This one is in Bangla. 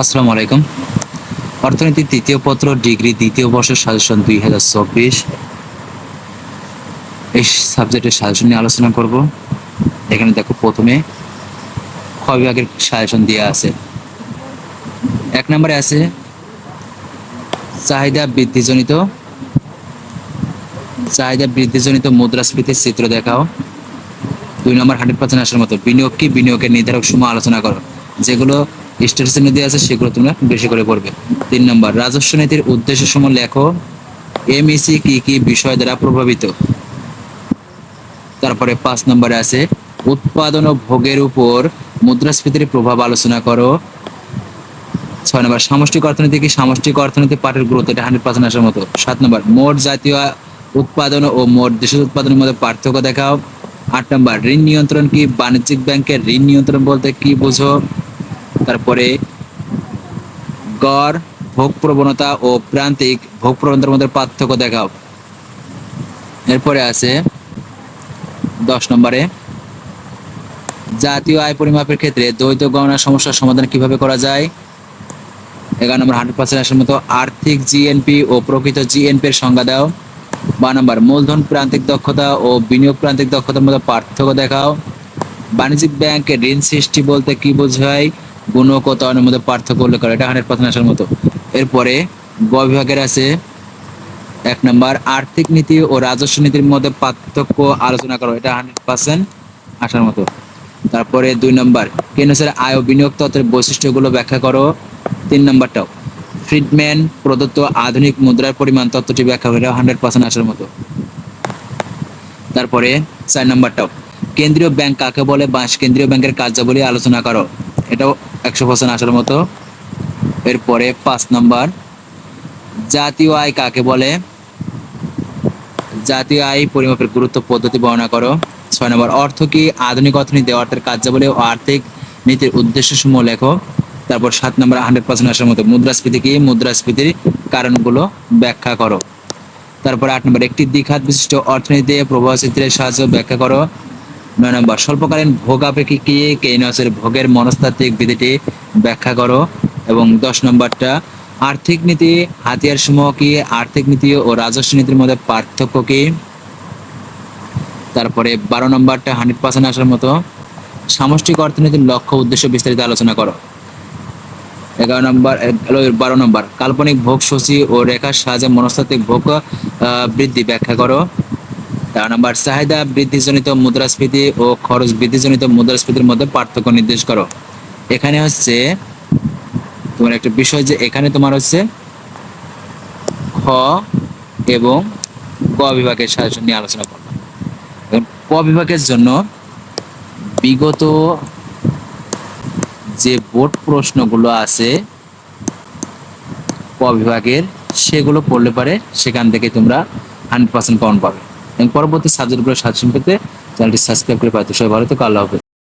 আসসালামু আলাইকুম। অর্থনীতির তৃতীয় পত্র, ডিগ্রি দ্বিতীয় বর্ষের সাজেশন দুই হাজার চব্বিশ। এই সাবজেক্টের সাজেশন নিয়ে আলোচনা করব। এখানে দেখো প্রথমে খ বিভাগের সাজেশন দেওয়া আছে। এক নম্বরে আছে, চাহিদা বৃদ্ধিজনিত। চাহিদা বৃদ্ধিজনিত মুদ্রাস্ফীতির চিত্র দেখাও। দুই নম্বর হান্ড্রেড পার্সেন্ট আসার মতো বিনিয়োগ কি? বিনিয়োগের নির্ধারক সময় আলোচনা করো। যেগুলো স্টেটাসের মধ্যে আছে, সেগুলো তোমরা বেশি করে পড়বে। তিন নম্বর, রাজস্ব নীতির উদ্দেশ্য সময় লেখো। এমইসি কি কি বিষয় দ্বারা প্রভাবিত? তারপরে পাঁচ নম্বরে আছে, উৎপাদন ও ভোগের উপর মুদ্রাস্ফীতির প্রভাব আলোচনা করো। ছয় নম্বর, সামষ্টিক অর্থনীতি কি সামষ্টিক অর্থনীতি পাঠের গুরুত্ব? এটা হান্ড্রেড পার্সেন্ট আসার মতো। সাত নম্বর, মোট জাতীয় উৎপাদন ও মোট দেশের উৎপাদনের মধ্যে পার্থক্য দেখাও। আট নম্বর, ঋণ নিয়ন্ত্রণ কি? বাণিজ্যিক ব্যাংকের ঋণ নিয়ন্ত্রণ বলতে কি বুঝো? তারপরে গড় ভোগ প্রবণতা ও প্রান্তিক ভোগ প্রবণতার মধ্যে পার্থক্য দেখাও। এরপরে আছে দশ নম্বরে, জাতীয় আয় পরিমাপের ক্ষেত্রে দ্বৈত গণনা সমস্যার সমাধান কীভাবে করা যায়? এগারো নম্বর, হান্ড্রেড পার্সেন্ট আসার মতো আর্থিক জিএনপি ও প্রকৃত জিএনপি এর সংজ্ঞা দাও। বা নম্বর, মূলধন প্রান্তিক দক্ষতা ও বিনিয়োগ প্রান্তিক দক্ষতার মধ্যে পার্থক্য দেখাও। বাণিজ্যিক ব্যাংকে ঋণ সৃষ্টি বলতে কি বোঝায়? গুণগতায়নের মধ্যে পার্থক্য উল্লেখ করে। এটা হান্ড্রেড পার্সেন্ট আসার মতো। এরপরে গ বিভাগের আছে এক নম্বর, আর্থিক নীতি ও রাজস্ব নীতির মধ্যে পার্থক্য আলোচনা করো। এটা হান্ড্রেড পার্সেন্ট আসার মতো। তারপরে দুই নম্বর, কেনসের আয় ও বিনিয়োগ তত্ত্বের বৈশিষ্ট্যগুলো ব্যাখ্যা করো। তিন নম্বরটাও, ফ্রিডম্যান প্রদত্ত আধুনিক মুদ্রার পরিমাণ তত্ত্বটি ব্যাখ্যা করে। হান্ড্রেড পার্সেন্ট আসার মতো। তারপরে চার নম্বরটাও, কেন্দ্রীয় ব্যাংক কাকে বলে? বাঁশ কেন্দ্রীয় ব্যাংকের কার্যাবলী আলোচনা করো। এটাও একশো পার্সেন্ট আসার মতো। এরপরে পাঁচ নম্বর, জাতীয় আয় কাকে বলে? জাতীয় আয় পরিমাপের গুরুত্ব পদ্ধতি বর্ণনা করো। ছয় নম্বর, অর্থ কি? আধুনিক অর্থনীতি, অর্থের কার্যাবলী ও আর্থিক নীতির উদ্দেশ্য সমূহ লেখো। তারপর সাত নম্বর, হান্ড্রেড পার্সেন্ট আসার মতো মুদ্রাস্ফীতি কি? মুদ্রাস্ফীতির কারণগুলো ব্যাখ্যা করো। তারপর আট নম্বর, একটি দ্বিঘাত বিশিষ্ট অর্থনীতি, প্রবাহ চিত্রের সাহায্য ব্যাখ্যা করো। নয় নম্বর, স্বল্পকালীন ভোগ আপেক্ষিকী কেইনসের ভোগের মনস্তাত্ত্বিক বিধিটি ব্যাখ্যা করো। এবং দশ নম্বরটা, আর্থিক নীতি, হাতিয়ার সমূহ কি? আর্থিক নীতি ও রাজস্ব নীতির মধ্যে পার্থক্য কি? তারপরে বারো নম্বরটা, হান্ড্রেড পার্সেন্ট আসার মতো। সামষ্টিক অর্থনীতির লক্ষ্য, উদ্দেশ্য বিস্তারিত আলোচনা করো। এগারো নম্বর বারো নম্বর, কাল্পনিক ভোগ সূচি ও রেখার সাহায্যে মনস্তাত্ত্বিক ভোগ বৃদ্ধি ব্যাখ্যা করো। তেরো নম্বর চাহিদা বৃদ্ধিজনিত মুদ্রাস্ফীতি ও খরচ বৃদ্ধিজনিত মুদ্রাস্ফীতির মধ্যে পার্থক্য নির্দেশ করো। এখানে হচ্ছে তোমার একটা বিষয় যে এখানে তোমার হচ্ছে খ এবং ক বিভাগের সাজেশন নিয়ে আলোচনা করলাম এবং ক বিভাগের জন্য বিগত যে বোর্ড প্রশ্নগুলো আছে, ক বিভাগের সেগুলো পড়লে পারে সেখান থেকে তোমরা হান্ড্রেড পার্সেন্ট পাবে। পরবর্তী সাবজেক্টগুলো সাজেশন পেতে চ্যানেলটি সাবস্ক্রাইব করে পাইতে সবাই ভালো থেকে আল্লাহ হাফেজ।